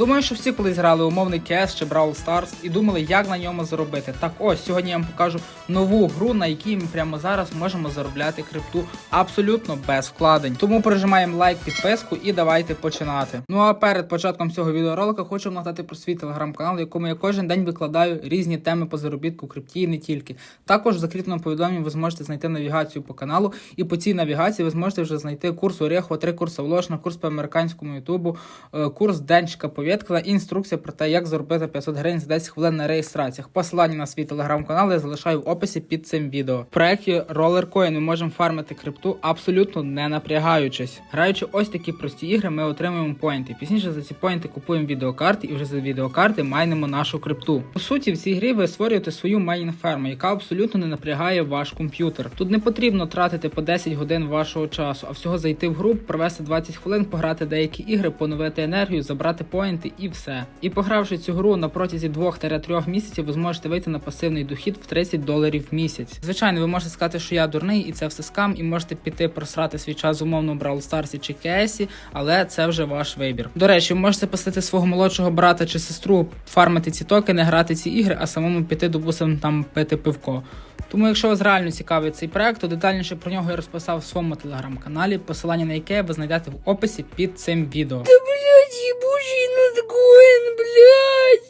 Думаю, що всі колись грали умовний CS чи Brawl Stars і думали, як на ньому заробити. Так ось сьогодні я вам покажу нову гру, на якій ми прямо зараз можемо заробляти крипту абсолютно без вкладень. Тому прижимаємо лайк, підписку і давайте починати. Ну а перед початком цього відеоролика хочу нагадати про свій телеграм-канал, в якому я кожен день викладаю різні теми по заробітку крипті і не тільки. Також в закріпленому повідомленні ви зможете знайти навігацію по каналу, і по цій навігації ви зможете вже знайти курс Орехова, три курси вложено, курс по американському ютубу, е, курс денчика і інструкція про те, як заробити 500 гривень за 10 хвилин на реєстраціях. Посилання на свій телеграм-канал я залишаю в описі під цим відео. В проєкті Rollercoin ми можемо фармити крипту абсолютно не напрягаючись. Граючи ось такі прості ігри, ми отримуємо поінти. Пізніше за ці поінти купуємо відеокарти і вже за відеокарти майнимо нашу крипту. По суті, в цій грі ви створюєте свою майнінг ферму, яка абсолютно не напрягає ваш комп'ютер. Тут не потрібно тратити по 10 годин вашого часу, а всього зайти в гру, провести 20 хвилин, пограти деякі ігри, поновити енергію, забрати поінти і все. І погравши цю гру на протязі 2-3 місяців, ви зможете вийти на пасивний дохід в 30 доларів в місяць. Звичайно, ви можете сказати, що я дурний і це все скам, і можете піти просрати свій час в умовному Brawl Stars чи CS, але це вже ваш вибір. До речі, ви можете посадити свого молодшого брата чи сестру, фармити ці токени, грати ці ігри, а самому піти допустим там пити пивко. Тому, якщо вас реально цікавить цей проект, то детальніше про нього я розписав в своєму телеграм-каналі, посилання на яке ви знайдете в описі під цим відео. Ебучий ноткоин, блядь.